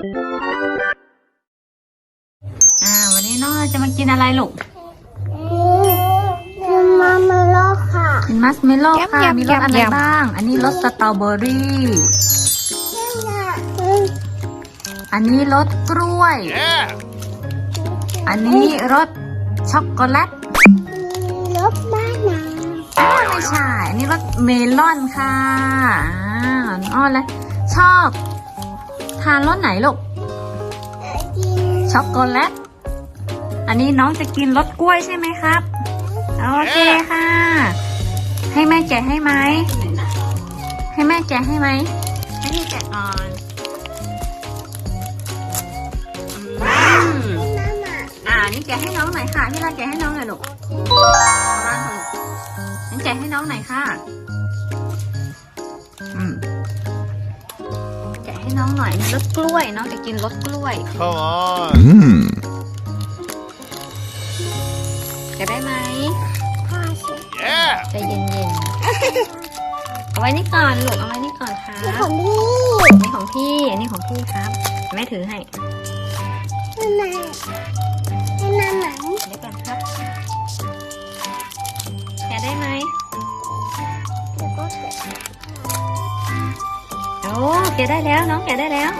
อ่า วันนี้น้องจะมากินอะไรลูกเป็นมาเมโลค่ะกินมัสเมลโล่ยำค่ะยำมีรสอะไรยำบ้าง อันนี้รสสตรอเบอรี่ อันนี้รสกล้วย อันนี้รสช็อกโกแลตรถบ้านนาอ้าวไม่ใช่ อันนี้รสเมลอนค่ะอ่าอ้อเลยชอบ ทานรสไหนลูกกินช็อกโกแลต อันนี้น้องจะกินรสกล้วยใช่ไหมครับ โอเคค่ะ ให้แม่แกะให้ไหม ให้แม่แกะให้ไหม ให้พี่แกะก่อนอืมมามาอ่านี่แกะให้น้องหน่อยค่ะ พี่ลาแกะให้น้องหน่อยลูกวางค่ะลูกงั้นแกะให้น้องหน่อยค่ะ ให้น้องหน่อยรสกล้วยน้องจะกินรสกล้วย Come on. Mmm. แกะได้ไหมพ่อสิ Yeah. ใจเย็นๆ เอาไว้นี่ก่อนลูกเอาไว้นี่ก่อนครัที่บของพี่อันนี้ของพี่อันนี้ของพี่ครับ แม่ถือให้ให้มาให้มาหนังเดี๋ยวก่อนครับแกะได้ไหม แล้วก็เกิด โอ้แกะได้แล้วน้องแกะได้แล้ว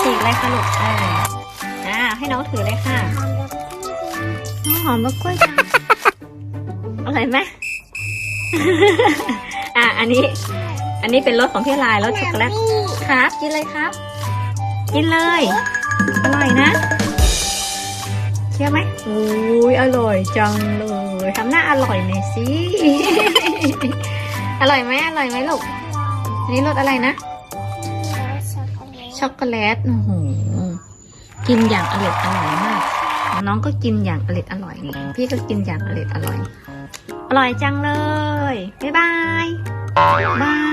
ฉีกเลยค่ะลูกเอออ่าให้น้องถือเลยค่ะทำแบบน้องหอมมะกล้วยจังอร่อยไหมอะอันนี้ อันนี้เป็นรสของพี่ลายรสช็อกโกแลตครับ กินเลยครับ กินเลยอร่อยนะเชื่อไหมอุ้ยอร่อยจังเลยทำหน้าอร่อยหน่อยสิอร่อยไหมอร่อยไหมลูก อันนี้รสอะไรนะ ช็อกโกแลต โอ้โห กินอย่างอร่อยอร่อยมาก น้องก็กินอย่างอร่อยอร่อยนี่ พี่ก็กินอย่างอร่อยอร่อย อร่อยจังเลย บ๊ายบาย บาย